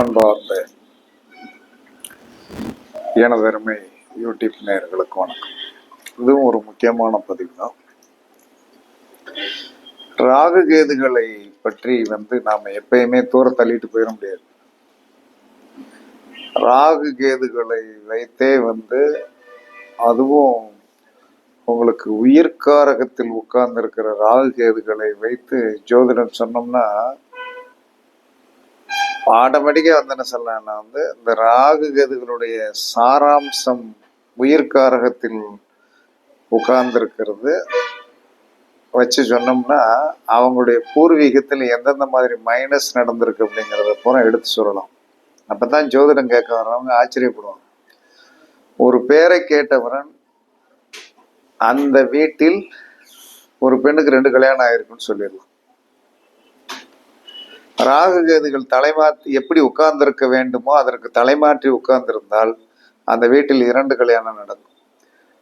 அன்பார்ந்த எனதருமை யூடியூப் நேயர்களுக்கு வணக்கம். இதுவும் ஒரு முக்கியமான பதிவு தான் ராகு கேதுகளை பற்றி வந்து நாம எப்பயுமே தூர தள்ளிட்டு போயிட முடியாது. ராகு கேதுகளை வைத்தே வந்து அதுவும் உங்களுக்கு உயிர்காரகத்தில் உட்கார்ந்து இருக்கிற ராகு கேதுகளை வைத்து ஜோதிடம் சொன்னோம்னா ஆட்டோமேட்டிக்காக வந்து என்ன சொல்லலாம்னா வந்து இந்த ராகு கதுகளுடைய சாராம்சம் உயிர்காரகத்தில் உட்கார்ந்துருக்கிறது. வச்சு சொன்னோம்னா அவங்களுடைய பூர்வீகத்தில் எந்தெந்த மாதிரி மைனஸ் நடந்திருக்கு அப்படிங்கிறத பூரா எடுத்து சொல்லலாம். அப்போ தான் ஜோதிடம் கேட்க வர்றவங்க ஆச்சரியப்படுவாங்க. ஒரு பேரை கேட்டவரன் அந்த வீட்டில் ஒரு பெண்ணுக்கு ரெண்டு கல்யாணம் ஆயிருக்குன்னு சொல்லிடலாம். ராகுகேதுகள் தலைமாற்றி எப்படி உட்கார்ந்திருக்க வேண்டுமோ அதற்கு தலைமாற்றி உட்கார்ந்திருந்தால் அந்த வீட்டில் இரண்டு கல்யாணம் நடக்கும்.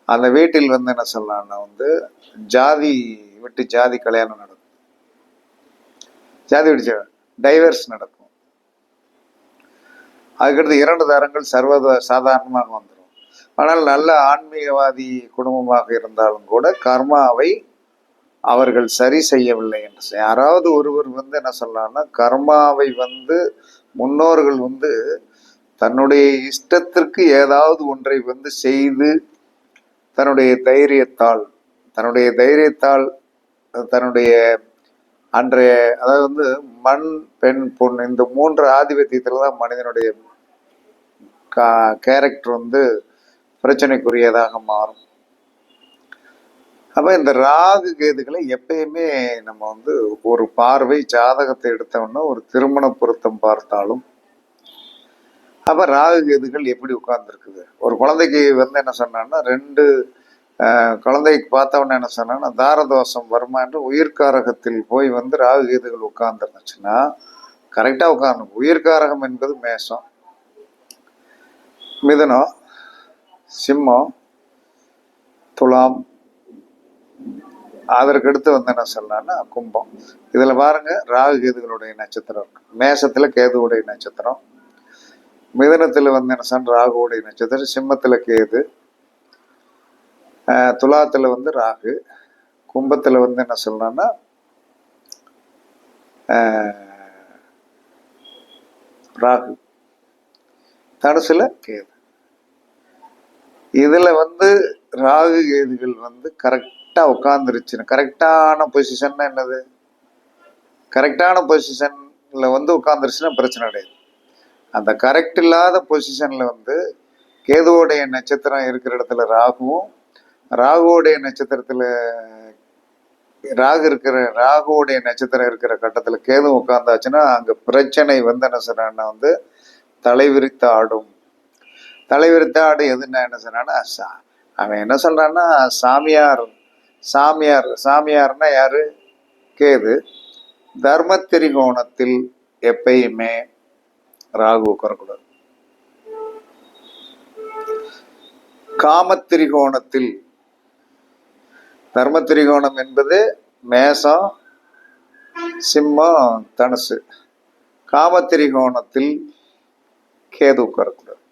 அந்த வீட்டில் வந்து என்ன சொல்லலாம்னா வந்து ஜாதி விட்டு ஜாதி கல்யாணம் நடக்கும். ஜாதி விட்டு டைவர்ஸ் நடக்கும். அதுக்கடுத்து இரண்டு தரங்கள் சர்வ சாதாரணமாக வந்துடும் ஆனால் நல்ல ஆன்மீகவாதி குடும்பமாக இருந்தாலும் கூட கர்மாவை அவர்கள் சரி செய்யவில்லை என்று யாராவது ஒருவர் வந்து என்ன சொல்லலாம்னா கர்மாவை வந்து முன்னோர்கள் வந்து தன்னுடைய இஷ்டத்திற்கு ஏதாவது ஒன்றை வந்து செய்து தன்னுடைய தைரியத்தால் தன்னுடைய தைரியத்தால் தன்னுடைய அன்றைய அதாவது வந்து மண் பெண் பொன் இந்த மூன்று ஆதிபத்தியத்தில் தான் மனிதனுடைய கேரக்டர் வந்து பிரச்சனைக்குரியதாக மாறும். அப்போ இந்த ராகு கேதுகளை எப்பயுமே நம்ம வந்து ஒரு பார்வை ஜாதகத்தை எடுத்தோம்னா ஒரு திருமண பொருத்தம் பார்த்தாலும் அப்போ ராகு கேதுகள் எப்படி உட்கார்ந்துருக்குது? ஒரு குழந்தைக்கு வந்து என்ன சொன்னான்னா ரெண்டு குழந்தைக்கு பார்த்தவொன்னே என்ன சொன்னான்னா தாரதோஷம் வருமா என்று உயிர்காரகத்தில் போய் வந்து ராகு கேதுகள் உட்கார்ந்துருந்துச்சுன்னா கரெக்டாக உட்காரணும். உயிர்காரகம் என்பது மேஷம். மிதுனம் சிம்மம் துலாம் அதற்கு அடுத்து வந்து என்ன சொல்லலாம்னா கும்பம். இதுல பாருங்க ராகு கேதுகளுடைய நட்சத்திரம் இருக்கு. மேசத்துல கேதுவுடைய நட்சத்திரம். மிதுனத்துல வந்து என்ன சொன்ன ராகுவுடைய நட்சத்திரம். சிம்மத்துல கேது. துலாத்தில் வந்து ராகு. கும்பத்துல வந்து என்ன சொல்லலாம்னா ராகு. தனுசில் கேது. இதுல வந்து ராகு கேதுகள் வந்து கரெக்ட் கரெக்டாக உட்காந்துருச்சுன்னு கரெக்டான பொசிஷன்னா என்னது? கரெக்டான பொசிஷனில் வந்து உட்காந்துருச்சுன்னா பிரச்சனை கிடையாது. அந்த கரெக்ட் இல்லாத பொசிஷனில் வந்து கேதுவோடைய நட்சத்திரம் இருக்கிற இடத்துல ராகுவும் ராகுவோடைய நட்சத்திரத்தில் ராகு இருக்கிற ராகுவோடைய நட்சத்திரம் இருக்கிற கட்டத்தில் கேது உட்காந்தாச்சுன்னா அங்கே பிரச்சனை வந்து என்ன சொன்னா வந்து தலைவிரித்து ஆடும். தலைவிரித்து ஆடு எதுன்னா என்ன சொன்னான்னா சா- அவன் என்ன சொல்கிறான்னா சாமியார் சாமியார் சாமியார்னா யாரு? கேது. தர்ம திரிகோணத்தில் எப்பயுமே ராகு உட்காரக்கூடாது. காமத்திரிகோணத்தில் தர்ம திரிகோணம் என்பது மேசம் சிம்மம் தனுசு. காமத்திரிகோணத்தில் கேது உட்காரக்கூடாது.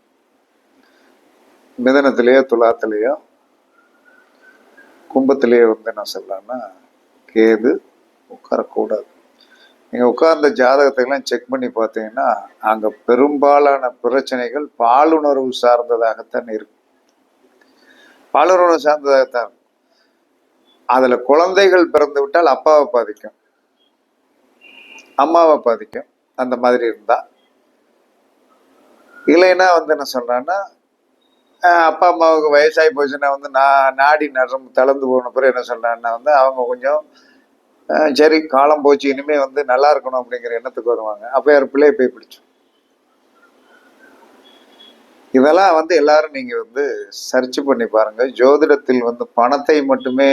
மிதனத்திலேயோ துலாத்திலேயோ கும்பத்திலேயே வந்து என்ன சொல்லலாம்னா கேது உட்காரக்கூடாது. நீங்கள் உட்கார்ந்த ஜாதகத்தையெல்லாம் செக் பண்ணி பார்த்தீங்கன்னா அங்கே பெரும்பாலான பிரச்சனைகள் பாலுணர்வு சார்ந்ததாகத்தான் இருக்கும். பாலுணர்வு சார்ந்ததாகத்தான் இருக்கும். குழந்தைகள் பிறந்து விட்டால் அப்பாவை பாதிக்கும். அம்மாவை பாதிக்கும். அந்த மாதிரி இருந்தால் இல்லைன்னா வந்து என்ன சொல்கிறேன்னா அப்பா அம்மாவுக்கு வயசாகி போச்சுன்னா வந்து நான் நாடி நரம் தளர்ந்து போன பிறகு என்ன சொல்றான்னா வந்து அவங்க கொஞ்சம் சரி காலம் போச்சு இனிமே வந்து நல்லா இருக்கணும் அப்படிங்கிற எண்ணத்துக்கு வருவாங்க. அப்போ யார் பிள்ளையை போய் பிடிச்சோம் இதெல்லாம் வந்து எல்லாரும் நீங்கள் வந்து சர்ச் பண்ணி பாருங்கள் ஜோதிடத்தில் வந்து பணத்தை மட்டுமே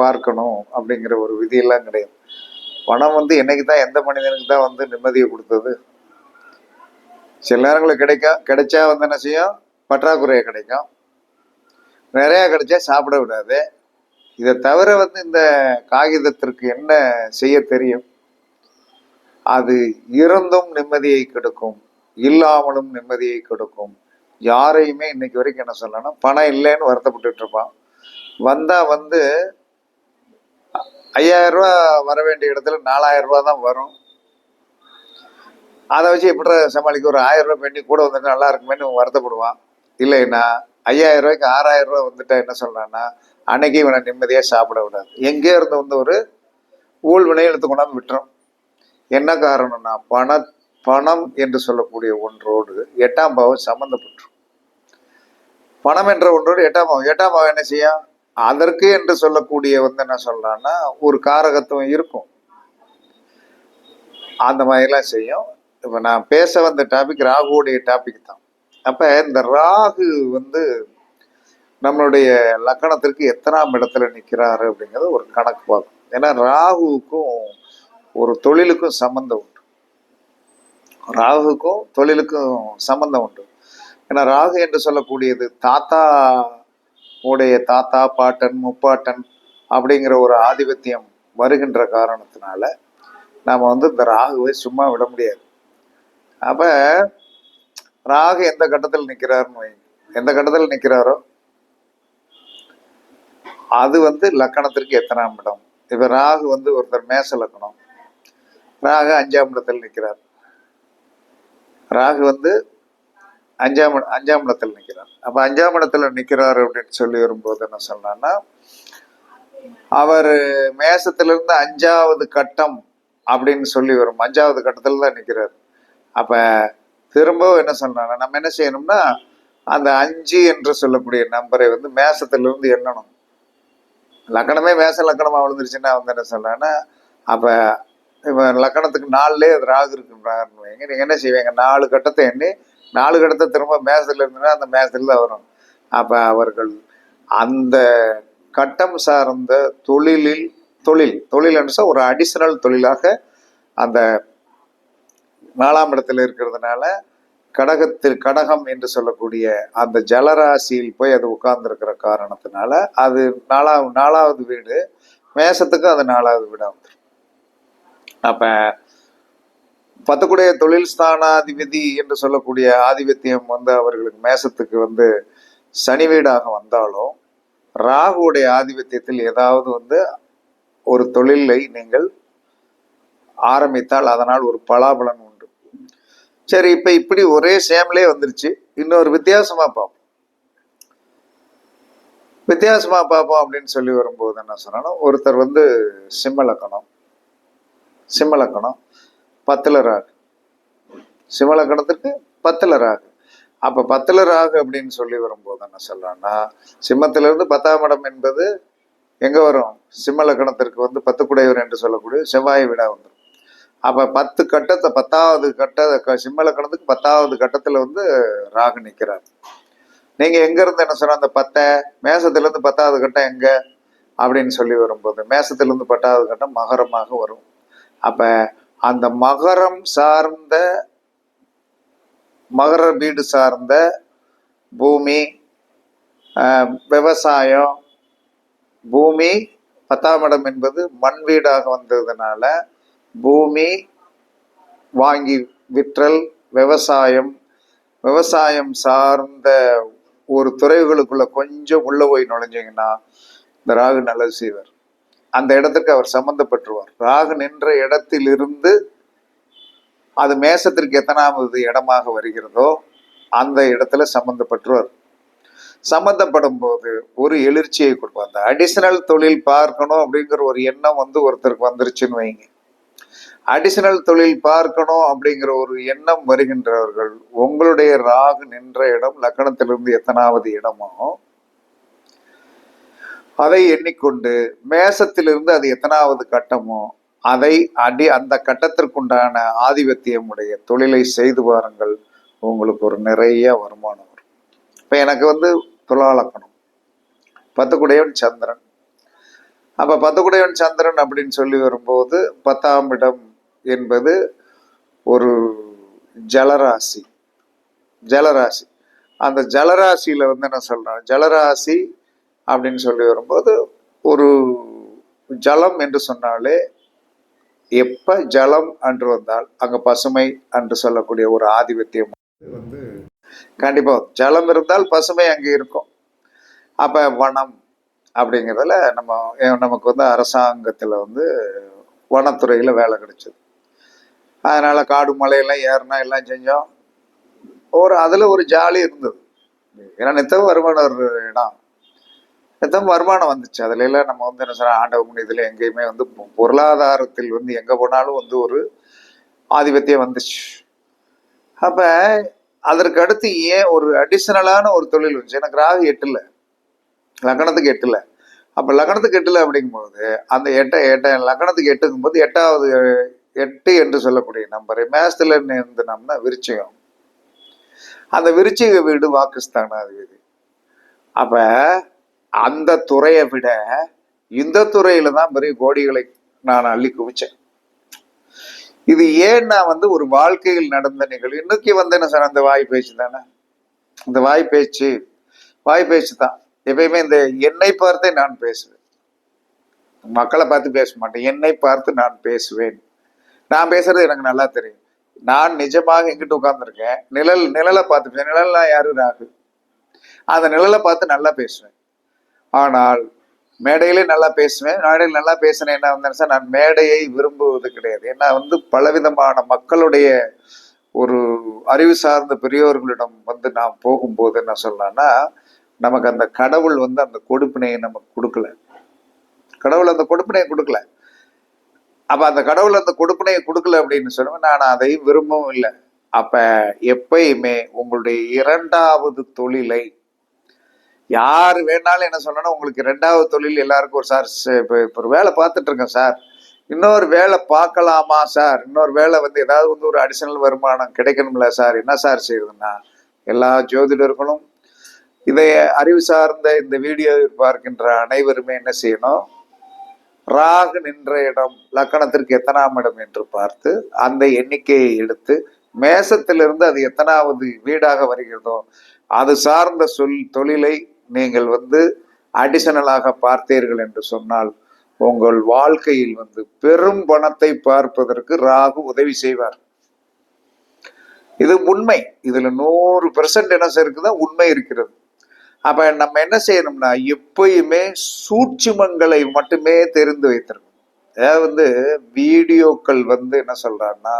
பார்க்கணும் அப்படிங்கிற ஒரு விதியெல்லாம் கிடையாது. பணம் வந்து என்னைக்கு தான் எந்த மனிதனுக்கு தான் வந்து நிம்மதியை கொடுத்தது? சில நேரங்களில் கிடைக்கா கிடைச்சா வந்து என்ன செய்யும்? பற்றாக்குறையை கிடைக்கும். நிறையா கிடைச்சா சாப்பிட விடாது. இதை தவிர வந்து இந்த காகிதத்திற்கு என்ன செய்ய தெரியும்? அது இருந்தும் நிம்மதியை கெடுக்கும். இல்லாமலும் நிம்மதியை கெடுக்கும். யாரையுமே இன்னைக்கு வரைக்கும் என்ன சொல்லணும் பணம் இல்லைன்னு வருத்தப்பட்டுட்டு இருப்பான். வந்தா வந்து ஐயாயிரம் வர வேண்டிய இடத்துல நாலாயிரம் ரூபா தான் வரும். அதை வச்சு எப்படி சமாளிக்க? ஒரு ஆயிரம் ரூபாய் பெண்ணி கூட வந்துட்டு நல்லா இருக்குமேன்னு வருத்தப்படுவான். இல்லைன்னா ஐயாயிரம் ரூபாய்க்கு ஆறாயிரம் ரூபா வந்துட்டா என்ன சொல்றான்னா அன்னைக்கு இவனை நிம்மதியாக சாப்பிட விடாது. எங்கே இருந்து வந்து ஒரு ஊழ் வினை எடுத்து கொண்டாந்து விட்டுரும். என்ன காரணம்னா பண பணம் என்று சொல்லக்கூடிய ஒன்றோடு எட்டாம் பாவம் சம்மந்தப்பட்டுரும் பணம் என்ற ஒன்றோடு எட்டாம் பாவம். எட்டாம் பாவம் என்ன செய்யும்? அதற்கு என்று சொல்லக்கூடிய வந்து என்ன சொல்றான்னா ஒரு காரகத்துவம் இருக்கும். அந்த மாதிரிலாம் செய்யும். இப்போ நான் பேச வந்த டாபிக் ராகுவுடைய டாபிக் தான். அப்போ இந்த ராகு வந்து நம்மளுடைய லக்கணத்திற்கு எத்தனாம் இடத்துல நிற்கிறாரு அப்படிங்கிறது ஒரு கணக்கு பார்க்கும். ஏன்னா ராகுவுக்கும் ஒரு தொழிலுக்கும் சம்பந்தம் உண்டு. ராகுக்கும் தொழிலுக்கும் சம்பந்தம் உண்டு. ஏன்னா ராகு என்று சொல்லக்கூடியது தாத்தா உடைய தாத்தா பாட்டன் முப்பாட்டன் அப்படிங்கிற ஒரு ஆதிபத்தியம் வருகின்ற காரணத்தினால நாம் வந்து இந்த ராகுவை சும்மா விட முடியாது. அப்போ ராகு எந்த கட்டத்தில் நிற்கிறாருன்னு வைங்க எந்த கட்டத்தில் நிற்கிறாரோ அது வந்து லக்கணத்திற்கு எத்தனாம் இடம். இப்போ ராகு வந்து ஒருத்தர் மேச லக்கணம். ராகு அஞ்சாம் இடத்தில் நிற்கிறார் ராகு வந்து அஞ்சாம் அஞ்சாம் இடத்தில் நிற்கிறார் அப்ப அஞ்சாம் இடத்துல நிற்கிறார் அப்படின்னு சொல்லி வரும்போது என்ன சொன்னான்னா அவர் மேசத்திலிருந்து அஞ்சாவது கட்டம் அப்படின்னு சொல்லி வரும். அஞ்சாவது கட்டத்தில் தான் நிற்கிறார் அப்ப திரும்பவும் என்ன சொன்னாங்க நம்ம என்ன செய்யணும்னா அந்த அஞ்சு என்று சொல்லக்கூடிய நம்பரை வந்து மேசத்திலிருந்து எண்ணணும். லக்கணமே மேச லக்கணமாக விழுந்துருச்சுன்னா வந்து என்ன சொல்றாங்கன்னா அப்போ இப்போ லக்கணத்துக்கு நாலுலே அது ராகு இருக்குன்றாங்கன்னு வைங்க. நீங்கள் என்ன செய்வீங்க? நாலு கட்டத்தை எண்ணி நாலு கட்டத்தை திரும்ப மேசத்தில் இருந்துன்னா அந்த மேசத்தில் தான் வரும். அப்போ அவர்கள் அந்த கட்டம் சார்ந்த தொழிலில் தொழில் தொழில் என்று ஒரு அடிஷனல் தொழிலாக அந்த நாலாம் இடத்துல இருக்கிறதுனால கடகத்தில் கடகம் என்று சொல்லக்கூடிய அந்த ஜலராசியில் போய் அது உட்கார்ந்துருக்கிற காரணத்தினால அது நாலாவது நாலாவது வீடு. மேசத்துக்கு அது நாலாவது வீடாக வந்துடும் அப்ப பத்துக்குடைய தொழில் ஸ்தானாதிபதி என்று சொல்லக்கூடிய ஆதிபத்தியம் வந்து அவர்களுக்கு மேசத்துக்கு வந்து சனி வீடாக வந்தாலும் ராகுவுடைய ஆதிபத்தியத்தில் ஏதாவது வந்து ஒரு தொழிலை நீங்கள் ஆரம்பித்தால் அதனால் ஒரு பலாபலன் சரி இப்போ இப்படி ஒரே சேம்லே வந்துருச்சு. இன்னொரு வித்தியாசமாக பார்ப்போம். வித்தியாசமாக பார்ப்போம் அப்படின்னு சொல்லி வரும்போது என்ன சொன்னா ஒருத்தர் வந்து சிம்மலக்கணம் சிம்மலக்கணம் பத்தில் ராகு. சிம்மலக்கணத்துக்கு பத்தில் ராகு. அப்போ பத்தில் ராகு அப்படின்னு சொல்லி வரும்போது என்ன சொல்றான்னா சிம்மத்திலிருந்து இருந்து பத்தாம் இடம் என்பது எங்கே வரும்? சிம்மலக்கணத்திற்கு வந்து பத்துக்குடையவர் என்று சொல்லக்கூடிய செவ்வாய் விடா வந்துடும் அப்போ பத்து கட்டத்தை பத்தாவது கட்ட க- சிம்ம பத்தாவது கட்டத்தில் வந்து ராகு நிற்கிறார் நீங்கள் எங்கேருந்து என்ன சொன்னால் அந்த பத்தை? மேசத்துலேருந்து பத்தாவது கட்டம் எங்கே? அப்படின்னு சொல்லி வரும்போது மேசத்துலேருந்து பத்தாவது கட்டம் மகரமாக வரும். அப்போ அந்த மகரம் சார்ந்த மகர வீடு சார்ந்த பூமி விவசாயம் பூமி பத்தாம் இடம் என்பது மண் வீடாக வந்ததுனால பூமி வாங்கி விற்றல் விவசாயம். விவசாயம் சார்ந்த ஒரு துறைகளுக்குள்ள கொஞ்சம் உள்ள போய் நுழைஞ்சிங்கன்னா இந்த ராகு நல்லது செய்வார். அந்த இடத்துக்கு அவர் சம்பந்தப்பட்டுருவார். ராகு நின்ற இடத்திலிருந்து அது மேசத்திற்கு எத்தனாவது இடமாக வருகிறதோ அந்த இடத்துல சம்பந்தப்பட்டுருவார். சம்பந்தப்படும் போது ஒரு எழுச்சியை கொடுப்பார். அந்த அடிஷனல் தொழில் பார்க்கணும் அப்படிங்கிற ஒரு எண்ணம் வந்து ஒருத்தருக்கு வந்துருச்சுன்னு வைங்க. அடிஷனல் தொழில் பார்க்கணும் அப்படிங்கிற ஒரு எண்ணம் வருகின்றவர்கள் உங்களுடைய ராகு நின்ற இடம் லக்கணத்திலிருந்து எத்தனாவது இடமோ அதை எண்ணிக்கொண்டு மேசத்திலிருந்து அது எத்தனாவது கட்டமோ அதை அடி அந்த கட்டத்திற்குண்டான ஆதிபத்தியம் உடைய தொழிலை செய்து பாருங்கள். உங்களுக்கு ஒரு நிறைய வருமானம் வரும். இப்போ எனக்கு வந்து துலாலக்கணம் பத்துக்குடையவன் சந்திரன். அப்போ பத்துக்குடையவன் சந்திரன் அப்படின்னு சொல்லி வரும்போது பத்தாம் இடம் என்பது ஒரு ஜலராசி. ஜலராசி. அந்த ஜலராசியில வந்து என்ன சொல்றேன் ஜலராசி அப்படின்னு சொல்லி வரும்போது ஒரு ஜலம் என்று சொன்னாலே எப்ப ஜலம் அன்று வந்தால் அங்க பசுமை என்று சொல்லக்கூடிய ஒரு ஆதிபத்தியம். வந்து கண்டிப்பா ஜலம் இருந்தால் பசுமை அங்கே இருக்கும். அப்ப வனம் அப்படிங்கிறதுல நம்ம நமக்கு வந்து அரசாங்கத்துல வந்து வனத்துறையில வேலை கிடைச்சது. அதனால் காடு மலையெல்லாம் ஏறினா எல்லாம் செஞ்சோம். ஒரு அதில் ஒரு ஜாலி இருந்தது. ஏன்னா நித்தம் வருமானம் ஒரு இடம். நித்தம் வருமானம் வந்துச்சு. அதுல எல்லாம் நம்ம வந்து என்ன சொல்ற ஆண்டவ முனியத்துல எங்கேயுமே வந்து பொ- பொருளாதாரத்தில் வந்து எங்கே போனாலும் வந்து ஒரு ஆதிபத்தியம் வந்துச்சு. அப்போ அதற்கு அடுத்து ஏன் ஒரு அடிஷ்னலான ஒரு தொழில் வந்துச்சு? எனக்கு ராகு எட்டில். லக்னத்துக்கு எட்டில். அப்போ லக்னத்துக்கு எட்டில் அப்படிங்கும்போது அந்த எட்ட எட்ட லக்னத்துக்கு எட்டுங்கும்போது எட்டாவது எட்டு என்று சொல்லக்கூடிய நம்பர் மேசத்துல இருந்தோம்னா விருச்சிகம். அந்த விருச்சிக வீடு வாக்குஸ்தானாதிபதி. அப்ப அந்த துறையை விட இந்த துறையில தான் பெரிய கோடிகளை நான் அள்ளி குவிச்சேன். இது ஏன்னா வந்து ஒரு வாழ்க்கையில் நடந்த நிகழ்வு? இன்னைக்கு வந்து என்ன சார் அந்த வாய் பேச்சு தானே? இந்த வாய் பேச்சு வாய் பேச்சு தான். எப்பயுமே இந்த என்னை பார்த்தே நான் பேசுவேன். மக்களை பார்த்து பேச மாட்டேன். என்னை பார்த்து நான் பேசுவேன். நான் பேசுறது எனக்கு நல்லா தெரியும். நான் நிஜமாக எங்கிட்ட உட்கார்ந்துருக்கேன்? நிழல் நிழலை பார்த்து பேசுவேன். நிழல்லாம் யாரு? ராகு. அந்த நிழலை பார்த்து நல்லா பேசுவேன். ஆனால் மேடையிலே நல்லா பேசுவேன். மேடையில் நல்லா பேசினேன் என்ன வந்து நான் மேடையை விரும்புவது கிடையாது. ஏன்னா வந்து பலவிதமான மக்களுடைய ஒரு அறிவு சார்ந்த பெரியோர்களிடம் வந்து நாம் போகும்போது என்ன சொல்லலாம்னா நமக்கு அந்த கடவுள் வந்து அந்த கொடுப்பினையை நமக்கு கொடுக்கல. கடவுள் அந்த கொடுப்பினையை கொடுக்கல. அப்ப அந்த கடவுள் அந்த கொடுப்பனையை கொடுக்கல அப்படின்னு சொல்லுவேன் நான் அதை விரும்பவும் இல்லை. அப்ப எப்பயுமே உங்களுடைய இரண்டாவது தொழிலை யார் வேணாலும் என்ன சொல்லணும் உங்களுக்கு ரெண்டாவது தொழில் எல்லாருக்கும் ஒரு சார் இப்போ ஒரு வேலை பார்த்துட்டு இருக்கேன் சார். இன்னொரு வேலை பார்க்கலாமா சார்? இன்னொரு வேலை வந்து ஏதாவது வந்து ஒரு அடிஷனல் வருமானம் கிடைக்கணும்ல சார்? என்ன சார் செய்யுதுன்னா எல்லா ஜோதிடர்களும் இதை அறிவு சார்ந்த இந்த வீடியோ பார்க்கின்ற அனைவருமே என்ன செய்யணும் ராகு நின்ற இடம் லக்கணத்திற்கு எத்தனாம் இடம் என்று பார்த்து அந்த எண்ணிக்கையை எடுத்து மேசத்திலிருந்து அது எத்தனாவது வீடாக வருகிறதோ அது சார்ந்த சொல் தொழிலை நீங்கள் வந்து அடிஷனலாக பார்த்தீர்கள் என்று சொன்னால் உங்கள் வாழ்க்கையில் வந்து பெரும் பணத்தை பார்ப்பதற்கு ராகு உதவி செய்வார். இது உண்மை. இதுல நூறு பெர்சன்ட் என்ன இருக்குதான் உண்மை இருக்கிறது. அப்ப நம்ம என்ன செய்யணும்னா எப்பயுமே சூட்சுமங்களை மட்டுமே தெரிந்து வைத்திருக்கணும். அதாவது வந்து வீடியோக்கள் வந்து என்ன சொல்றான்னா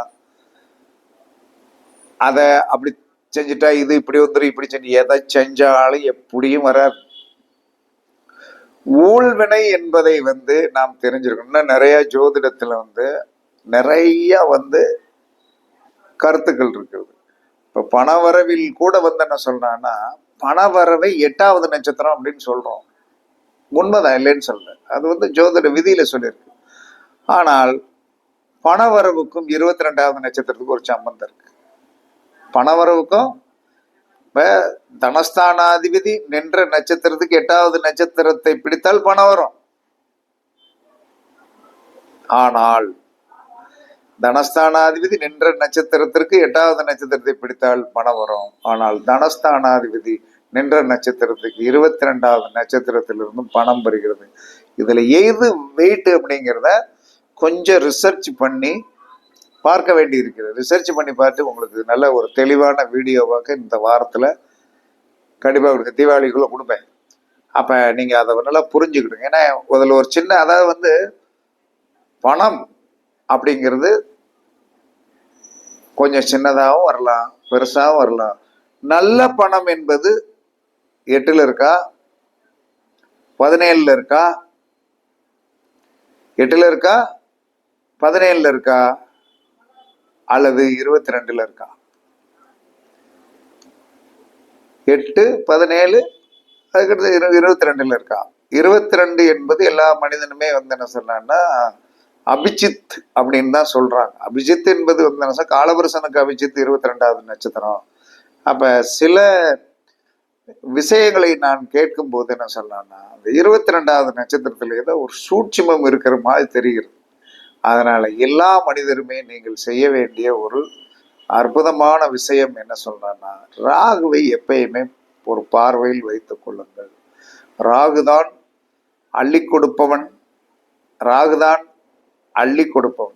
அத அப்படி செஞ்சுட்டா இது இப்படி வந்துடும் இப்படி செஞ்சு எதை செஞ்சாலும் எப்படியும் வராது. ஊழ்வினை என்பதை வந்து நாம் தெரிஞ்சிருக்கணும். இன்னும் நிறைய ஜோதிடத்துல வந்து நிறைய வந்து கருத்துக்கள் இருக்குது. இப்ப பணவரவில் கூட வந்து என்ன சொல்றான்னா பணவரவை எட்டாவது நட்சத்திரம் அப்படின்னு சொல்றோம். உண்மைதான் இல்லைன்னு சொல்றேன் அது வந்து ஜோதிட விதியில சொல்லியிருக்கு. ஆனால் பணவரவுக்கும் இருபத்தி ரெண்டாவது நட்சத்திரத்துக்கும் ஒரு சம்பந்தம் இருக்கு. பணவரவுக்கும் இப்போ தனஸ்தானாதிபதி நின்ற நட்சத்திரத்துக்கு எட்டாவது நட்சத்திரத்தை பிடித்தால் பணம் வரும் ஆனால் தனஸ்தானாதிபதி நின்ற நட்சத்திரத்திற்கு எட்டாவது நட்சத்திரத்தை பிடித்தால் பணம் வரும். ஆனால் தனஸ்தானாதிபதி நின்ற நட்சத்திரத்துக்கு இருபத்தி ரெண்டாவது நட்சத்திரத்திலிருந்து பணம் வருகிறது. இதுல எது வெயிட் அப்படிங்கிறத கொஞ்சம் ரிசர்ச் பண்ணி பார்க்க வேண்டி இருக்கிறது. ரிசர்ச் பண்ணி பார்த்து உங்களுக்கு நல்ல ஒரு தெளிவான வீடியோவாக இந்த வாரத்தில் கண்டிப்பாக உங்களுக்கு தீபாவளிக்குள்ளே கொடுப்பேன். அப்போ நீங்கள் அதை நல்லா புரிஞ்சுக்கிடுங்க. ஏன்னா அதில் ஒரு சின்ன அதாவது வந்து பணம் அப்படிங்கிறது கொஞ்சம் சின்னதாகவும் வரலாம் பெருசாகவும் வரலாம். நல்ல பணம் என்பது எட்டில் இருக்கா? பதினேழில் இருக்கா? எட்டில் இருக்கா? பதினேழில் இருக்கா? அல்லது இருபத்தி ரெண்டில் இருக்கா? எட்டு பதினேழு அதுக்கடுத்து இரு இருபத்தி ரெண்டில் இருக்கா? இருபத்தி ரெண்டு என்பது எல்லா மனிதனுமே வந்து என்ன சொல்றான்னா அபிஜித் அப்படின்னு தான் சொல்றாங்க. அபிஜித் என்பது வந்து என்ன காலபுருஷனுக்கு அபிஜித் இருபத்தி ரெண்டாவது நட்சத்திரம். அப்ப சில விஷயங்களை நான் கேட்கும் போது என்ன சொல்லலாம்னா அந்த இருபத்தி ரெண்டாவது நட்சத்திரத்துல ஏதோ ஒரு சூட்சிமம் இருக்கிற மாதிரி தெரிகிறது. அதனால எல்லா மனிதருமே நீங்கள் செய்ய வேண்டிய ஒரு அற்புதமான விஷயம் என்ன சொல்றான்னா ராகுவை எப்பயுமே ஒரு பார்வையில் வைத்துக் கொள்ளுங்கள். ராகுதான் அள்ளி கொடுப்பவன். ராகுதான் அள்ளி கொடுப்பவன்.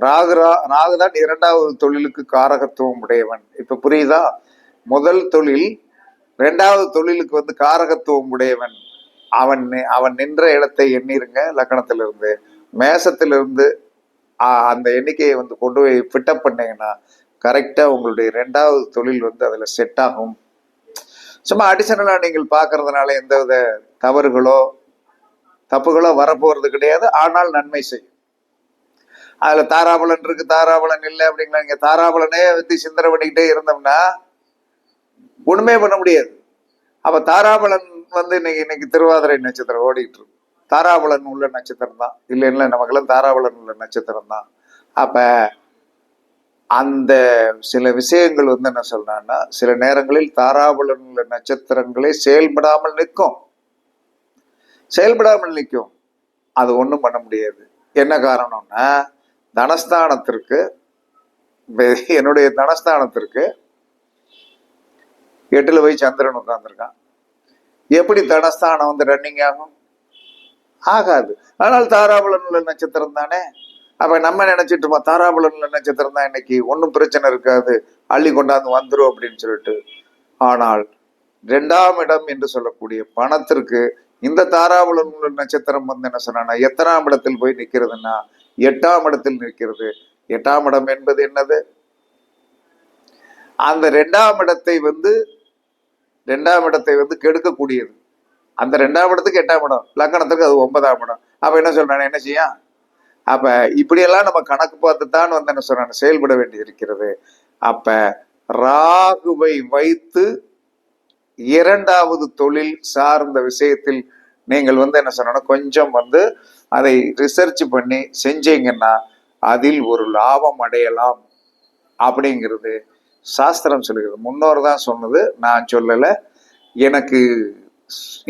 ராகு ரா- ராகு இரண்டாவது தொழிலுக்கு காரகத்துவம் உடையவன். இப்ப புரியுதா? முதல் தொழில் இரண்டாவது தொழிலுக்கு வந்து காரகத்துவம் உடையவன். அவன் நி- அவன் நின்ற இடத்தை எண்ணிருங்க லக்கணத்திலிருந்து. மேசத்திலிருந்து அந்த எண்ணிக்கையை வந்து கொண்டு போய் ஃபிட்டப் பண்ணீங்கன்னா கரெக்டா உங்களுடைய ரெண்டாவது தொழில் வந்து அதுல செட் ஆகும். சும்மா அடிஷனலா நீங்கள் பார்க்கறதுனால எந்தவித தவறுகளோ தப்புகளோ வரப்போறது கிடையாது. ஆனால் நன்மை செய்யும். அதுல தாராபலன் இருக்கு தாராபலன் இல்லை அப்படிங்களா? இங்கே தாராபலனே வந்து சிந்தனை பண்ணிக்கிட்டே இருந்தோம்னா ஒண்ணுமே பண்ண முடியாது. அப்ப தாராபலன் வந்து இன்னைக்கு இன்னைக்கு திருவாதிரை நட்சத்திரம் ஓடிட்டு இருக்கு. தாராபலன் உள்ள நட்சத்திரம் தான். இல்லை இல்லை நமக்கெல்லாம் தாராபலன் உள்ள நட்சத்திரம் தான். அப்ப அந்த சில விஷயங்கள் வந்து என்ன சொல்றேன்னா சில நேரங்களில் தாராபலன் உள்ள நட்சத்திரங்களே செயல்படாமல் நிற்கும். செயல்படாமல் நிற்கும். அது ஒன்றும் பண்ண முடியாது. என்ன காரணம்னா தனஸ்தானத்திற்கு என்னுடைய தனஸ்தானத்திற்கு எட்டுல போய் சந்திரன் உட்கார்ந்துருக்கான். எப்படி தனஸ்தானம் வந்து ரன்னிங் ஆகும்? ஆகாது. ஆனால் தாராபுலன்ல நட்சத்திரம் தானே? அப்ப நம்ம நினைச்சிட்டுமா தாராபுலன்ல நட்சத்திரம் தான் இன்னைக்கு? ஒன்றும் பிரச்சனை இருக்காது. அள்ளி கொண்டாந்து வந்துரும் அப்படின்னு சொல்லிட்டு. ஆனால் ரெண்டாம் இடம் என்று சொல்லக்கூடிய பணத்திற்கு இந்த தாராபுலன் நட்சத்திரம் வந்து என்ன சொன்னா எத்தனாம் இடத்தில் போய் நிக்கிறதுன்னா எட்டாம் இடத்தில் நிற்கிறது. எட்டாம் இடம் என்பது என்னது? அந்த ரெண்டாம் இடத்தை வந்து ரெண்டாம் இடத்தை வந்து கெடுக்கக்கூடியது. அந்த ரெண்டாம் இடத்துக்கு எட்டாம் இடம் லக்கணத்துக்கு அது ஒன்பதாம் இடம். அப்ப என்ன சொல்றானே என்ன செய்யும் அப்ப இப்படியெல்லாம் நம்ம கணக்கு பார்த்து தான் வந்து என்ன சொல்றாங்க செயல்பட வேண்டி இருக்கிறது அப்ப ராகுவை வைத்து இரண்டாவது தொழில் சார்ந்த விஷயத்தில் நீங்கள் வந்து என்ன சொல்லணும் கொஞ்சம் வந்து அதை ரிசர்ச் பண்ணி செஞ்சீங்கன்னா அதில் ஒரு லாபம் அடையலாம் அப்படிங்கிறது சாஸ்திரம் சொல்லுகிறது முன்னோர் தான் சொன்னது நான் சொல்லலை. எனக்கு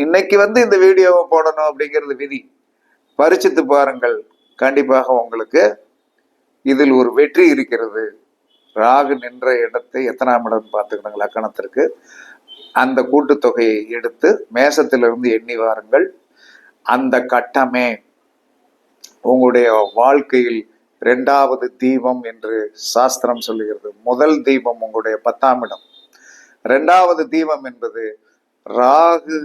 இன்னைக்கு வந்து இந்த வீடியோவை போடணும் அப்படிங்கிறது விதி. பரிச்சித்து பாருங்கள். கண்டிப்பாக உங்களுக்கு இதில் ஒரு வெற்றி இருக்கிறது. ராகு நின்ற இடத்தை எத்தனாம் இடம் பார்த்துக்கணுங்க லக்கணத்திற்கு. அந்த கூட்டுத்தொகையை எடுத்து மேசத்திலிருந்து எண்ணி வாருங்கள். அந்த கட்டமே உங்களுடைய வாழ்க்கையில் ரெண்டாவது தீபம் என்று சாஸ்திரம் சொல்லுகிறது. முதல் தீபம் உங்களுடைய பத்தாம் இடம். ரெண்டாவது தீபம் என்பது ராகு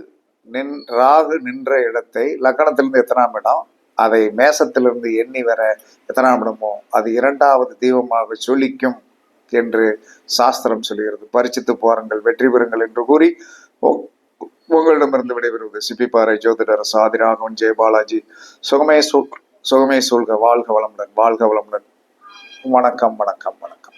நின் ராகு நின்ற இடத்தை லக்கணத்திலிருந்து எத்தனாம் இடம்? அதை மேசத்திலிருந்து எண்ணி வர எத்தனாம் இடமோ? அது இரண்டாவது தீபமாக சொலிக்கும் என்று சாஸ்திரம் சொல்கிறது. பரிச்சித்து போருங்கள் வெற்றி பெறுங்கள் என்று கூறி உ- உங்களிடமிருந்து விடைபெறுவது சிப்பிப்பாறை ஜோதிடர் சாதி ராகவன் ஜெயபாலாஜி சுகமே சூ சுகமே சூழ்க வாழ்க வளமுடன் வாழ்க வளமுடன். வணக்கம் வணக்கம் வணக்கம்.